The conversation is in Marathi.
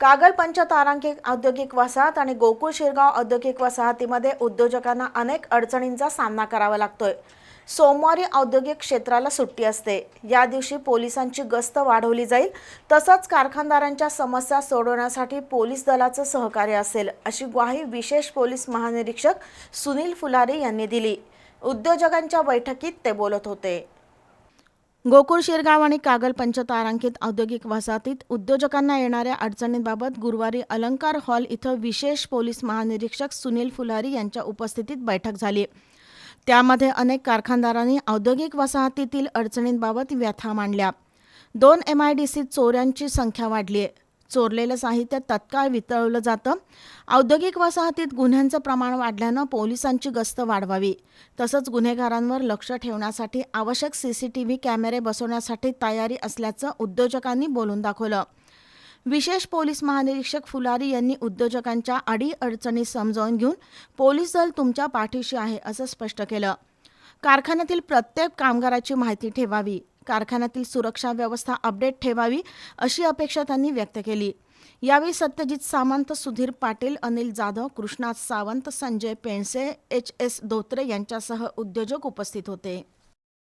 कागल तारांकिक औद्योगिक वसाहत आणि गोकुळ शिरगाव औद्योगिक वसाहतीमध्ये उद्योजकांना अनेक अडचणींचा सामना करावा लागतोय. सोमवारी औद्योगिक क्षेत्राला सुट्टी असते. या दिवशी पोलिसांची गस्त वाढवली जाईल. तसंच कारखानदारांच्या समस्या सोडवण्यासाठी पोलीस दलाचं सहकार्य असेल अशी ग्वाही विशेष पोलीस महानिरीक्षक सुनील फुलारी यांनी दिली. उद्योजकांच्या बैठकीत ते बोलत होते. गोकुळ शिरगाव आणि कागल पंचतारांकित औद्योगिक वसाहतीत उद्योजकांना येणाऱ्या अडचणींबाबत गुरुवारी अलंकार हॉल इथं विशेष पोलीस महानिरीक्षक सुनील फुलारी यांच्या उपस्थितीत बैठक झाली. त्यामध्ये अनेक कारखानदारांनी औद्योगिक वसाहतीतील अडचणींबाबत व्यथा मांडल्या. दोन एम आय डी सीत चोऱ्यांची संख्या वाढली आहे. चोरलेलं साहित्य तत्काळ वितळवलं जातं. औद्योगिक वसाहतीत गुन्ह्यांचं प्रमाण वाढल्यानं पोलिसांची गस्त वाढवावी. तसंच गुन्हेगारांवर लक्ष ठेवण्यासाठी आवश्यक सीसीटीव्ही कॅमेरे बसवण्यासाठी तयारी असल्याचं उद्योजकांनी बोलून दाखवलं. विशेष पोलीस महानिरीक्षक फुलारी यांनी उद्योजकांच्या अडी अडचणी समजावून घेऊन पोलीस दल तुमच्या पाठीशी आहे असं स्पष्ट केलं. कारखान्यातील प्रत्येक कामगाराची माहिती ठेवावी. कारखान्यातील सुरक्षा व्यवस्था अपडेट ठेवावी अशी अपेक्षा त्यांनी व्यक्त केली. यावेळी सत्यजित सामंत सुधीर पाटील अनिल जाधव कृष्णा सावंत संजय पेंडसे एच एस धोत्रे यांच्यासह उद्योजक उपस्थित होते.